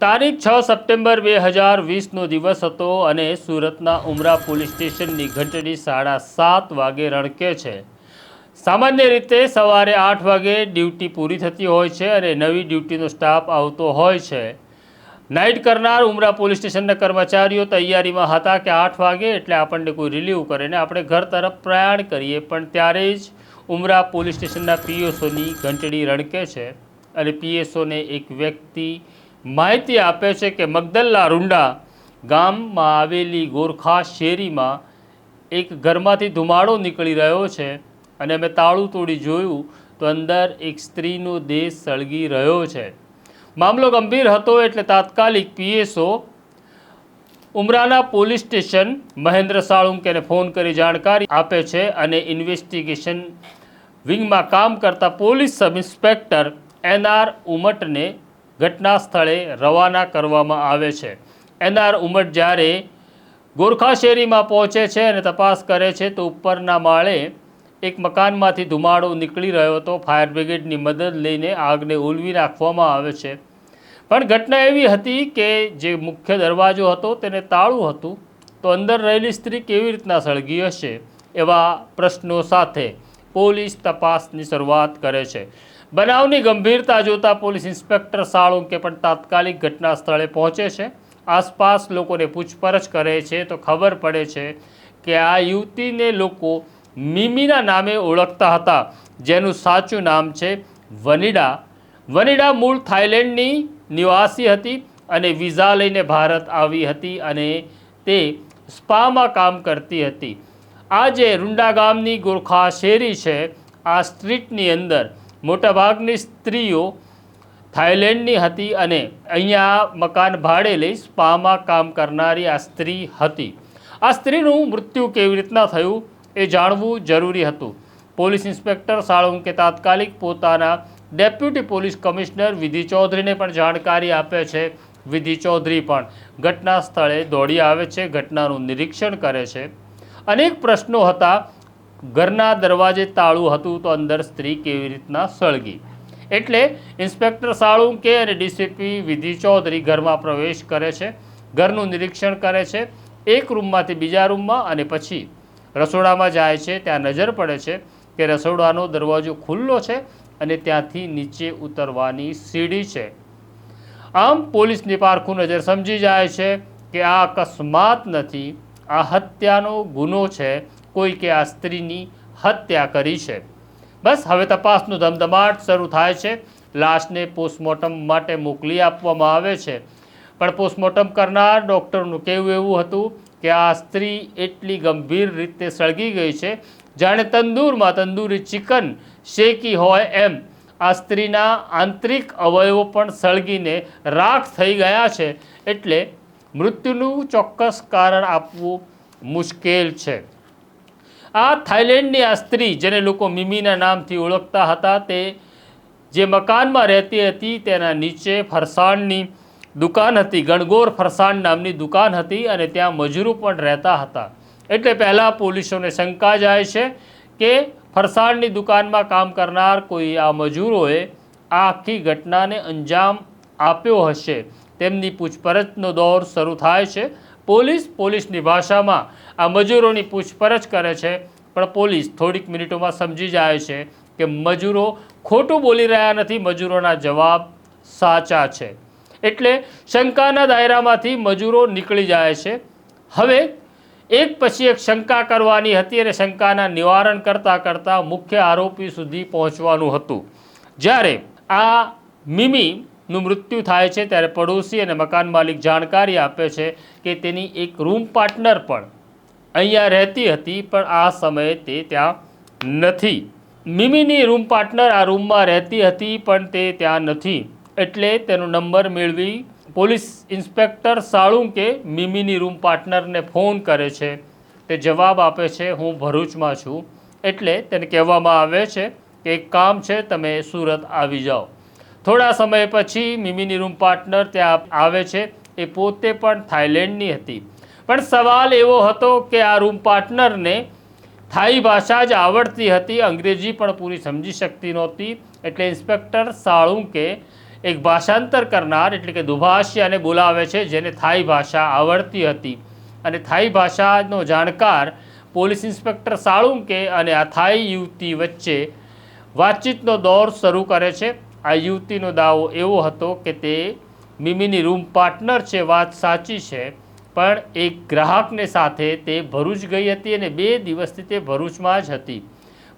તારીખ છ સપ્ટેમ્બર બે હજાર વીસનો દિવસ હતો અને સુરતના ઉમરા પોલીસ સ્ટેશનની ઘંટડી સાડા સાત વાગે રણકે છે. સામાન્ય રીતે સવારે આઠ વાગે ડ્યુટી પૂરી થતી હોય છે અને નવી ડ્યુટીનો સ્ટાફ આવતો હોય છે. નાઇટ કરનાર ઉમરા પોલીસ સ્ટેશનના કર્મચારીઓ તૈયારીમાં હતા કે આઠ વાગે એટલે આપણને કોઈ રિલીવ કરે ને આપણે ઘર તરફ પ્રયાણ કરીએ, પણ ત્યારે જ ઉમરા પોલીસ સ્ટેશનના પીએસઓની ઘંટડી રણકે છે અને પીએસઓને એક વ્યક્તિ માહિતી આપે છે કે મગદલ્લા રૂંડા ગામમાં આવેલી ગોરખા શેરીમાં એક ઘરમાંથી ધુમાડો નીકળી રહ્યો છે અને અમે તાળું તોડી જોયું તો અંદર એક સ્ત્રીનો દેહ સળગી રહ્યો છે. મામલો ગંભીર હતો એટલે તાત્કાલિક પીએસઓ ઉમરાના પોલીસ સ્ટેશન મહેન્દ્ર સાળુંકેને ફોન કરી જાણકારી આપે છે અને ઇન્વેસ્ટિગેશન વિંગમાં કામ કરતા પોલીસ સબ ઇન્સ્પેક્ટર એનઆર ઉમટને ઘટના સ્થળે રવાના કરવામાં આવે છે. એનઆર ઉમટ જ્યારે ગોરખા શેરીમાં પહોંચે છે અને તપાસ કરે છે, તો ઉપરના માળે એક મકાનમાંથી ધુમાડો નીકળી રહ્યો હતો. ફાયર બ્રિગેડની મદદ લઈને આગને ઓલવી નાખવામાં આવે છે. પણ ઘટના એવી હતી કે જે મુખ્ય દરવાજો હતો તેને તાળું હતું, તો અંદર રહેલી સ્ત્રી કેવી રીતના સળગી હશે એવા પ્રશ્નો સાથે પોલીસ તપાસની શરૂઆત કરે છે. બનાવની ગંભીરતા જોતા પોલીસ ઇન્સ્પેક્ટર સાળુંકે પણ તાત્કાલિક ઘટના સ્થળે પહોંચે છે. આસપાસ લોકોને પૂછપરછ કરે છે તો ખબર પડે છે કે આ યુવતીને લોકો મિમીના નામે ઓળખતા હતા, જેનું સાચું નામ છે વનિડા. વનિડા મૂળ થાઇલેન્ડની નિવાસી હતી અને વિઝા લઈને ભારત આવી હતી અને તે સ્પામાં કામ કરતી હતી. આ જે રૂંડા ગામની ગોરખા શેરી છે આ સ્ટ્રીટની અંદર. મોટાભાગની સ્ત્રીઓ થાઇલેન્ડની હતી અને અહીંયા મકાન ભાડે લઈ સ્પામાં કામ કરનારી આ સ્ત્રી હતી. આ સ્ત્રીનું મૃત્યુ કેવી રીતના થયું એ જાણવું જરૂરી હતું. પોલીસ ઇન્સ્પેક્ટર સાળુંકે તાત્કાલિક પોતાના ડેપ્યુટી પોલીસ કમિશનર વિધિ ચૌધરીને પણ જાણકારી આપે છે. વિધિ ચૌધરી પણ ઘટના સ્થળે દોડી આવે છે, ઘટનાનું નિરીક્ષણ કરે છે. અનેક પ્રશ્નો હતા ઘરના દરવાજે તાળું હતું તો અંદર સ્ત્રી કેવી રીતના સળગી. એટલે ઇન્સ્પેક્ટર સાળુંકે અને ડીસીપી વિધિ ચૌધરી ઘરમાં પ્રવેશ કરે છે, ઘરનું નિરીક્ષણ કરે છે, એક રૂમમાંથી બીજા રૂમમાં અને પછી રસોડામાં જાય છે. ત્યાં નજર પડે છે કે રસોડાનો દરવાજો ખુલ્લો છે અને ત્યાંથી નીચે ઉતરવાની સીડી છે. આમ પોલીસની પારખું નજર સમજી જાય છે કે આ અકસ્માત નથી, આ હત્યાનો ગુનો છે કોઈ કે આ સ્ત્રીની હત્યા કરી છે. બસ, હવે તપાસનો ધમધમાટ શરૂ થાય છે. લાશને પોસ્ટમોર્ટમ માટે મોકલી આપવામાં આવે છે. પણ પોસ્ટમોર્ટમ કરનાર ડૉક્ટરનું કહેવું એવું હતું કે આ સ્ત્રી એટલી ગંભીર રીતે સળગી ગઈ છે. જાણે તંદૂરમાં તંદૂરી ચિકન શેકી હોય એમ. આ સ્ત્રીના આંતરિક અવયવો પણ સળગીને રાખ થઈ ગયા છે. એટલે મૃત્યુનું ચોક્કસ કારણ આપવું મુશ્કેલ છે. આ થાઇલેન્ડની આ સ્ત્રી જેને લોકો મિમીના નામથી ઓળખતા હતા, તે જે મકાનમાં રહેતી હતી તેના નીચે ફરસાણની દુકાન હતી, ગણગોર ફરસાણ નામની દુકાન હતી અને ત્યાં મજૂરો પણ રહેતા હતા. એટલે પહેલાં પોલીસોને શંકા જાય છે કે ફરસાણની દુકાનમાં કામ કરનાર કોઈ આ મજૂરોએ આ આખી ઘટનાને અંજામ આપ્યો હશે. તેમની પૂછપરછનો દોર શરૂ થાય છે. પોલીસ પોલીસની ભાષામાં આ મજૂરોની પૂછપરછ કરે છે. પણ પોલીસ થોડીક મિનિટોમાં સમજી જાય છે કે મજૂરો ખોટું બોલી રહ્યા નથી, મજૂરોના જવાબ સાચા છે. એટલે શંકાના દાયરામાંથી મજૂરો નીકળી જાય છે. હવે એક પછી એક શંકા કરવાની હતી અને શંકાના નિવારણ કરતાં કરતાં મુખ્ય આરોપી સુધી પહોંચવાનું હતું. જ્યારે આ મિમીનું મૃત્યુ થાય છે ત્યારે પડોશી અને મકાન માલિક જાણકારી આપે છે કે તેની એક રૂમ પાર્ટનર પણ અહીંયા રહેતી હતી, પણ આ સમયે તે ત્યાં નથી. મિમીની રૂમ પાર્ટનર આ રૂમમાં રહેતી હતી, પણ તે ત્યાં નથી. એટલે તેનો નંબર મેળવી પોલીસ ઇન્સ્પેક્ટર સાળુંકે મિમીની રૂમ પાર્ટનરને ફોન કરે છે. તે જવાબ આપે છે, હું ભરૂચમાં છું. એટલે તેને કહેવામાં આવે છે કે, એક કામ છે, તમે સુરત આવી જાઓ. થોડા સમય પછી મિમીની રૂમ પાર્ટનર ત્યાં આવે છે. એ પોતે પણ થાઇલેન્ડની હતી. પણ સવાલ એવો હતો કે આ રૂમ પાર્ટનરને થાઈ ભાષા જ આવડતી હતી. અંગ્રેજી પણ પૂરી સમજી શકતી નહોતી. એટલે ઇન્સ્પેક્ટર સાળુંકે એક ભાષાંતર કરનાર, એટલે કે દુભાષ્યાને બોલાવે છે, જેને થાઈ ભાષા આવડતી હતી. અને થાઈ ભાષાનો જાણકાર પોલીસ ઇન્સ્પેક્ટર સાળુંકે અને આ થાઈ યુવતી વચ્ચે વાતચીતનો દોર શરૂ કરે છે. આ યુવતીનો દાવો એવો હતો કે તે મિમીની રૂમ પાર્ટનર છે, વાત સાચી છે, પણ એક ગ્રાહકને સાથે તે ભરૂચ ગઈ હતી અને બે દિવસથી તે ભરૂચમાં જ હતી.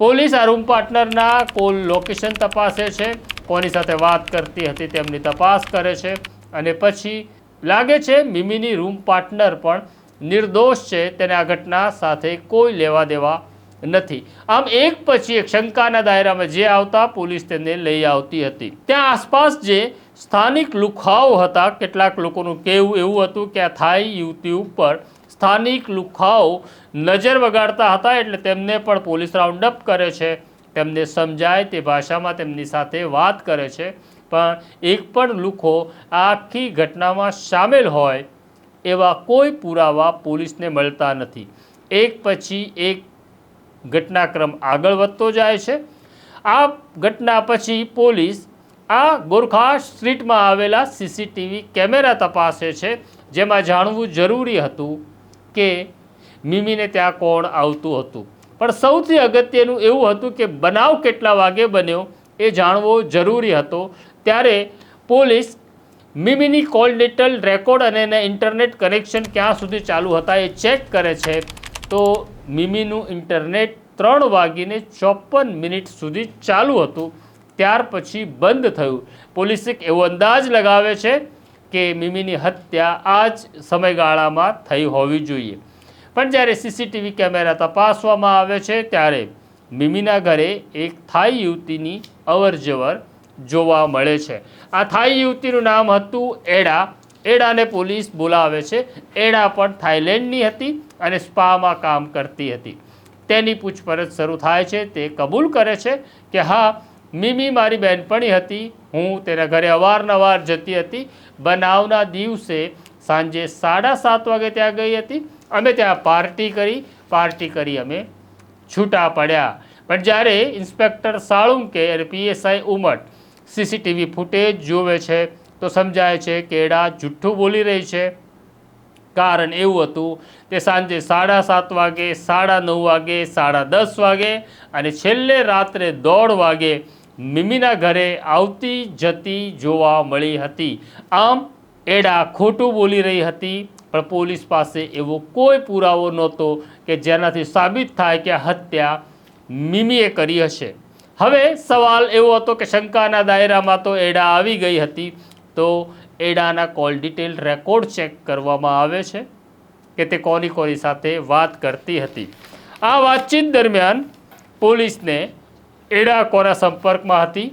પોલીસ આ રૂમ પાર્ટનરના કોલ લોકેશન તપાસે છે, કોની સાથે વાત કરતી હતી તેમની તપાસ કરે છે અને પછી લાગે છે મિમીની રૂમ પાર્ટનર પણ નિર્દોષ છે, તેને આ ઘટના સાથે કોઈ લેવા દેવા નથી. આમ એક પછી એક શંકાના દાયરામાં જે આવતા પોલીસ તેને લઈ આવતી હતી. ત્યાં આસપાસ જે સ્થાનિક લુખાઓ હતા, કેટલાક લોકોનું કહેવું એવું હતું કે આ થાઈ યુવતી ઉપર સ્થાનિક લુખાઓ નજર વગાડતા હતા એટલે તેમને પણ પોલીસ રાઉન્ડ અપ કરે છે. તેમને સમજાય તે ભાષામાં તેમની સાથે વાત કરે છે. પણ એક પણ લુખો આખી ઘટનામાં સામેલ હોય એવા કોઈ પુરાવા પોલીસને મળતા નથી. એક પછી એક ઘટનાક્રમ આગળ વધતો જાય છે. આ ઘટના પછી પોલીસ આ ગોરખા સ્ટ્રીટમાં આવેલા સીસીટીવી કેમેરા તપાસે છે. જેમાં જાણવું જરૂરી હતું કે મિમીને ત્યાં કોણ આવતું હતું. પણ સૌથી અગત્યનું એવું હતું કે બનાવ કેટલા વાગે બન્યો એ જાણવો જરૂરી હતો. ત્યારે પોલીસ મિમીની કોલ ડિટેલ રેકોર્ડ અને એના ઇન્ટરનેટ કનેક્શન ક્યાં સુધી ચાલુ હતા એ ચેક કરે છે. તો મિમીનું ઇન્ટરનેટ ત્રણ વાગીને ચોપન મિનિટ સુધી ચાલુ હતું. ત્યાર પછી બંધ થયું. પોલીસ એક એવો અંદાજ લગાવે છે કે મિમીની હત્યા આ જ સમયગાળામાં થઈ હોવી જોઈએ. પણ જ્યારે સીસીટીવી કેમેરા તપાસવામાં આવે છે ત્યારે મિમીના ઘરે એક થાઈ યુવતીની અવરજવર જોવા મળે છે. આ થાઈ યુવતીનું નામ હતું એડા. એડાને પોલીસ બોલાવે છે. એડા પણ થાઈલેન્ડની હતી અને સ્પામાં કામ કરતી હતી. તેની પૂછપરછ શરૂ થાય છે. તે કબૂલ કરે છે કે હા, મિમી મારી બહેનપણી હતી. હું તેના ઘરે અવારનવાર જતી હતી. બનાવના દિવસે સાંજે સાડા સાત વાગે ત્યાં ગઈ હતી. અમે ત્યાં પાર્ટી કરી. પાર્ટી કરી અમે છૂટા પડ્યા. પણ જ્યારે ઇન્સ્પેક્ટર સાળુંકે અને પીએસઆઈ ઉમટ સીસીટીવી ફૂટેજ જોવે છે તો સમજાય છે કે એડા જુઠ્ઠું બોલી રહી છે. કારણ એવું હતું કે સાંજે સાડા સાત વાગે, સાડા નવ વાગે, સાડા દસ વાગે અને છેલ્લે રાત્રે દોઢ વાગે મિમીના ઘરે આવતી જતી જોવા મળી હતી. આમ એડા ખોટું બોલી રહી હતી, પણ પોલીસ પાસે એવો કોઈ પુરાવો નહોતો કે જેનાથી સાબિત થાય કે હત્યા મિમીએ કરી હશે. હવે સવાલ એવો હતો કે શંકાના દાયરામાં તો એડા આવી ગઈ હતી તો એડાના કોલ ડિટેલ રેકોર્ડ ચેક કરવામાં આવે છે કે તે કોની કોની સાથે વાત કરતી હતી. આ વાતચીત દરમિયાન પોલીસને એડા કોના સંપર્કમાં હતી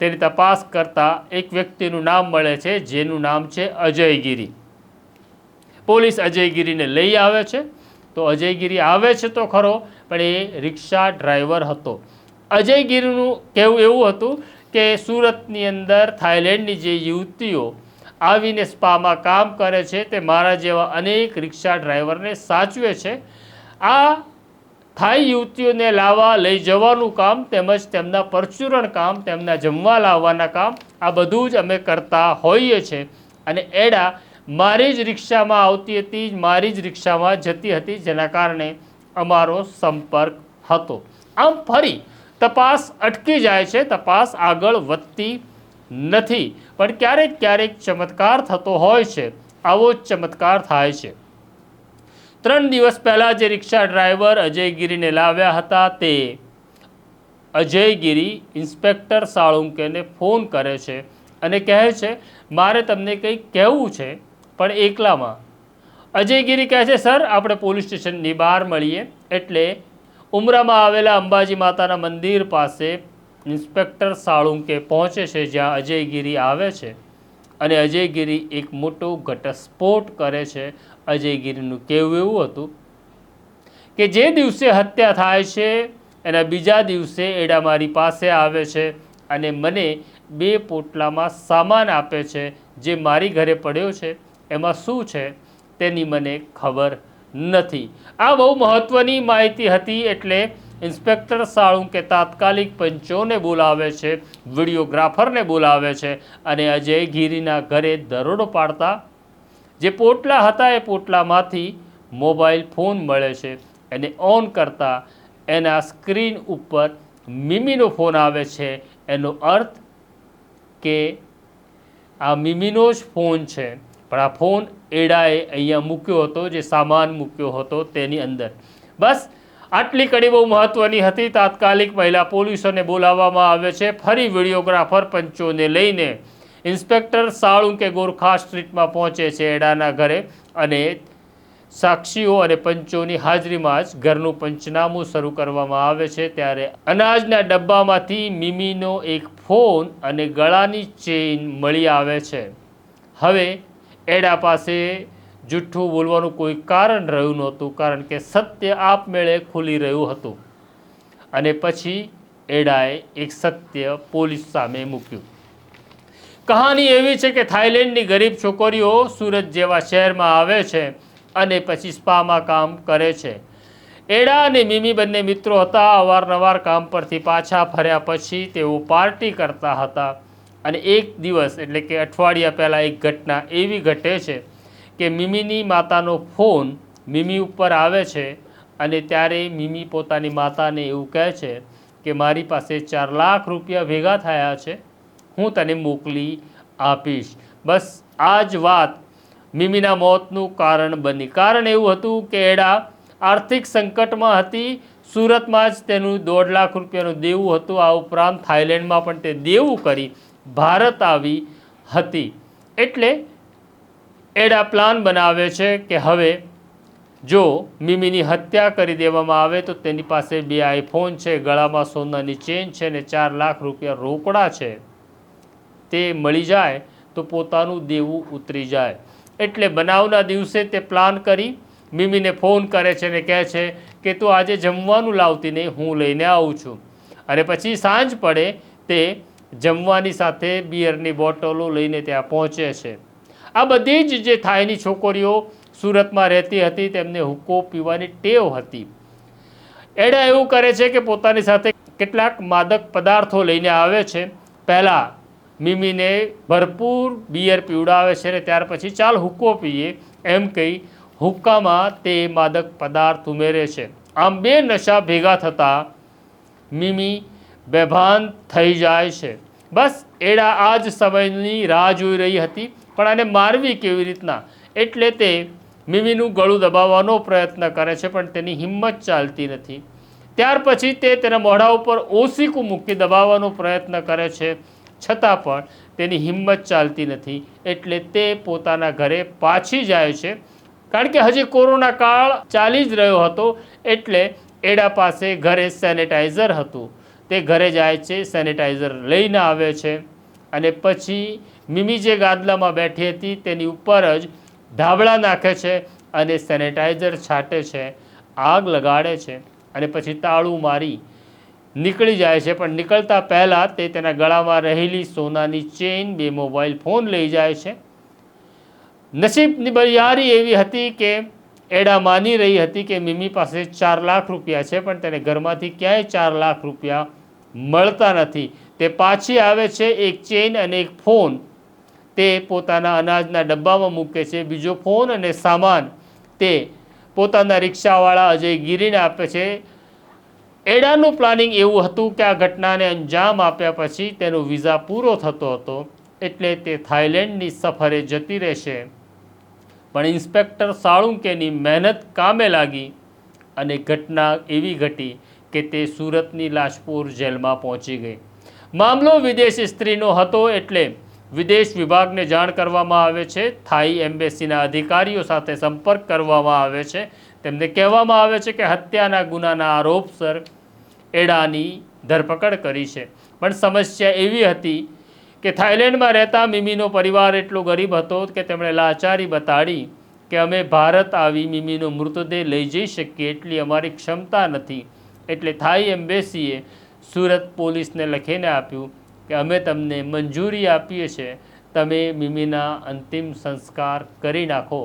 તેની તપાસ કરતા એક વ્યક્તિનું નામ મળે છે, જેનું નામ છે અજયગીરી. પોલીસ અજયગીરીને લઈ આવે છે. તો અજયગીરી આવે છે તો ખરો, પણ એ રિક્ષા ડ્રાઈવર હતો. અજયગીરીનું કહેવું એવું હતું કે સુરતની અંદર થાઈલેન્ડની જે યુવતીઓ આવીને સ્પામાં કામ કરે છે તે મારા જેવા અનેક રિક્ષા ડ્રાઈવરને સાચવે છે. આ થાઈ યુવતીઓને લાવવા, લઈ જવાનું કામ તેમજ તેમના પરચુરણ કામ, તેમના જમવા લાવવાના કામ, આ બધું જ અમે કરતા હોઈએ છીએ અને એડા મારી જ રિક્ષામાં આવતી હતી મારી જ રિક્ષામાં જતી હતી, જેના કારણે અમારો સંપર્ક હતો. આમ ફરી તપાસ અટકી જાય છે, તપાસ આગળ વધતી નથી. પણ ક્યારેક ક્યારેક ચમત્કાર થતો હોય છે, આવો જ ચમત્કાર થાય છે. ત્રણ દિવસ પહેલાં જે રિક્ષા ડ્રાઈવર અજયગીરીને લાવ્યા હતા, તે અજયગીરી ઇન્સ્પેક્ટર સાળુંકેને ફોન કરે છે અને કહે છે, મારે તમને કંઈક કહેવું છે, પણ એકલામાં. અજયગીરી કહે છે, સર, આપણે પોલીસ સ્ટેશનની બહાર મળીએ, એટલે ઉમરામાં આવેલા અંબાજી માતાના મંદિર પાસે ઇન્સ્પેક્ટર સાળુંકે પહોંચે છે, જ્યાં અજયગીરી આવે છે. અને અજયગીરી એક મોટો ઘટસ્ફોટ કરે છે. અજયગીરીનું કહેવું એવું હતું કે જે દિવસે હત્યા થાય છે, એના બીજા દિવસે એડા મારી પાસે આવે છે અને મને બે પોટલામાં સામાન આપે છે, જે મારી ઘરે પડ્યો છે. એમાં શું છે તેની મને ખબર નથી. આ બહુ મહત્ત્વની માહિતી હતી એટલે ઇન્સ્પેક્ટર સાળુંકે તાત્કાલિક પંચોને બોલાવે છે, વિડીયોગ્રાફરને બોલાવે છે અને અજય ગીરીના ઘરે દરોડો પાડતા જે પોટલા હતા એ પોટલામાંથી મોબાઈલ ફોન મળે છે એને ઓન કરતા એના સ્ક્રીન ઉપર મિમીનો ફોન આવે છે. એનો અર્થ કે આ મિમીનો જ ફોન છે. પણ આ ફોન એડાએ અહીંયા મૂક્યો હતો, જે સામાન મૂક્યો હતો તેની અંદર. બસ, આટલી કડી બહુ મહત્વની હતી. તાત્કાલિક મહિલા પોલીસોને બોલાવવામાં આવે છે. ફરી વિડીયોગ્રાફર પંચોને લઈને ઇન્સ્પેક્ટર સાળુંકે ગોરખા સ્ટ્રીટમાં પહોંચે છે એડાના ઘરે અને સાક્ષીઓ અને પંચોની હાજરીમાં જ ઘરનું પંચનામું શરૂ કરવામાં આવે છે. ત્યારે અનાજના ડબ્બામાંથી મિમીનો એક ફોન અને ગળાની ચેઇન મળી આવે છે. હવે એડા પાસે જુઠ્ઠું બોલવાનું કોઈ કારણ રહ્યું નહોતું, કારણ કે સત્ય આપમેળે ખુલી રહ્યું હતું. અને પછી એડાએ એક સત્ય પોલીસ સામે મૂક્યું. કહાની એવી છે કે થાઈલેન્ડની ગરીબ છોકરીઓ સુરત જેવા શહેરમાં આવે છે અને પછી સ્પામાં કામ કરે છે. એડા અને મિમી બંને મિત્રો હતા, અવારનવાર કામ પરથી પાછા ફર્યા પછી તેઓ પાર્ટી કરતા હતા. અને એક દિવસ, એટલે કે અઠવાડિયા પહેલાં એક ઘટના એવી ઘટે છે કે મિમીની માતાનો ફોન મિમી ઉપર આવે છે અને ત્યારે મિમી પોતાની માતાને એવું કહે છે કે મારી પાસે ચાર લાખ રૂપિયા ભેગા થયા છે, હું તને મોકલી આપીશ. બસ આ જ વાત મિમીના મોતનું કારણ બની. કારણ એવું હતું કે એડા આર્થિક સંકટમાં હતી, સુરતમાં જ તેનું દોઢ લાખ રૂપિયાનું દેવું હતું. આ ઉપરાંત થાઈલેન્ડમાં પણ તે દેવું કરી. ભારત આવી હતી. એટલે એડા પ્લાન બનાવે છે કે હવે જો મિમીની હત્યા કરી દેવામાં આવે તો તેની પાસે બે આઈફોન છે, ગળામાં સોનાની ચેન છે ને ચાર લાખ રૂપિયા રોકડા છે. તે મળી જાય તો પોતાનું દેવું ઉતરી જાય. એટલે બનાવના દિવસે તે પ્લાન કરી મિમીને ફોન કરે છે ને કહે છે કે તું આજે જમવાનું લાવતી નહીં, હું લઈને આવું છું. અને પછી સાંજ પડે તે જમવાની સાથે બિયરની બોટલો લઈને ત્યાં પહોંચે છે. આ બધી જ જે થાયની છોકરીઓ સુરતમાં રહેતી હતી, તેમને હુક્કો પીવાની ટેવ હતી. એડા એવું કરે છે કે પોતાની સાથે કેટલાક માદક પદાર્થો લઈને આવે છે. પહેલાં મિમીને ભરપૂર બિયર પીવડાવે છે ને ત્યાર પછી ચાલ હુક્કો પીએ, એમ કહી હુક્કામાં તે માદક પદાર્થ ઉમેરે છે. આમ બે નશા ભેગા થતાં મિમી બેભાન થઈ જાય છે. બસ, એડા આ જ સમયની રાહ જોઈ રહી હતી, પણ આને મારવી કેવી રીતના? એટલે તે મિમીનું ગળું દબાવવાનો પ્રયત્ન કરે છે, પણ તેની હિંમત ચાલતી નથી. ત્યાર પછી તે તેના મોઢા ઉપર ઓસીકું મૂકી દબાવવાનો પ્રયત્ન કરે છે. છતાં પણ તેની હિંમત ચાલતી નથી. એટલે તે પોતાના ઘરે પાછી જાય છે. કારણ કે હજી કોરોના કાળ ચાલી જ રહ્યો હતો, એટલે એડા પાસે ઘરે સેનેટાઈઝર હતું. તે ઘરે જાય છે સેનેટાઈઝર લઈને આવે છે અને પછી મિમી જે ગાદલામાં બેઠી હતી તેની ઉપર જ ધાબળા નાખે છે અને સેનેટાઈઝર છાંટે છે, આગ લગાડે છે અને પછી તાળું મારી નીકળી જાય છે. પણ નીકળતા પહેલાં તે તેના ગળામાં રહેલી સોનાની ચેઇન બે મોબાઈલ ફોન લઈ જાય છે. નસીબની બરિયારી એવી હતી કે, એડા માની રહી હતી કે મિમી પાસે ચાર લાખ રૂપિયા છે, પણ તેને ઘરમાંથી ક્યાંય ચાર લાખ રૂપિયા મળતા નથી. તે પાછી આવે છે એક ચેઇન અને એક ફોન. તે પોતાના અનાજના ડબ્બામાં મૂકે છે. બીજો ફોન અને સામાન. તે પોતાના રિક્ષાવાળા અજય ગીરીને આપે છે. એડાનું પ્લાનિંગ એવું હતું કે આ ઘટનાને અંજામ આપ્યા પછી તેનો વિઝા પૂરો થતો હતો. એટલે તે થાઈલેન્ડની સફરે જતી રહેશે. પણ ઇન્સ્પેક્ટર સાળુંકેની મહેનત કામે લાગી અને ઘટના એવી ઘટી કે તે સુરતની લાજપુર જેલમાં પહોંચી ગઈ. મામલો વિદેશી સ્ત્રીનો હતો એટલે વિદેશ વિભાગને જાણ કરવામાં આવે છે. થાઈ એમ્બેસીના અધિકારીઓ સાથે સંપર્ક કરવામાં આવે છે. તેમને કહેવામાં આવે છે કે હત્યાના ગુનાના આરોપસર એડાની ધરપકડ કરી છે. પણ સમસ્યા એવી હતી કે થાઈલેન્ડમાં રહેતા મિમીનો પરિવાર એટલો ગરીબ હતો કે તેમણે લાચારી બતાડી કે અમે ભારત આવી મિમીનો મૃતદેહ લઈ જઈ શકીએ એટલી અમારી ક્ષમતા નથી. એટલે થાઈ એમ્બેસીએ સુરત પોલીસને લખીને આપ્યું કે અમે તમને મંજૂરી આપીએ છીએ તમે મિમીના અંતિમ સંસ્કાર કરી નાખો.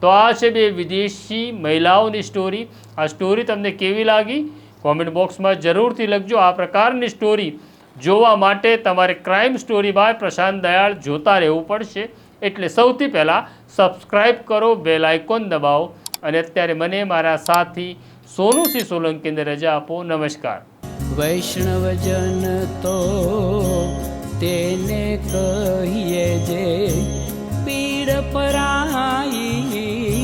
તો આ છે બે વિદેશી મહિલાઓની સ્ટોરી આ સ્ટોરી તમને કેવી લાગી? કોમેન્ટ બોક્સમાં જરૂરથી લખજો. આ પ્રકારની સ્ટોરી જોવા માટે તમારે crime story by Prashant Dayal જોતા રહેવું પડશે. એટલે સૌથી પહેલાં સબસ્ક્રાઈબ કરો બેલ આઇકોન દબાવો. અને અત્યારે મને, મારા સાથી સોનુસિંહ સોલંકીને રજા આપો નમસ્કાર. વૈષ્ણવજન તો તેને કહીએ જે પીડ પરાઈ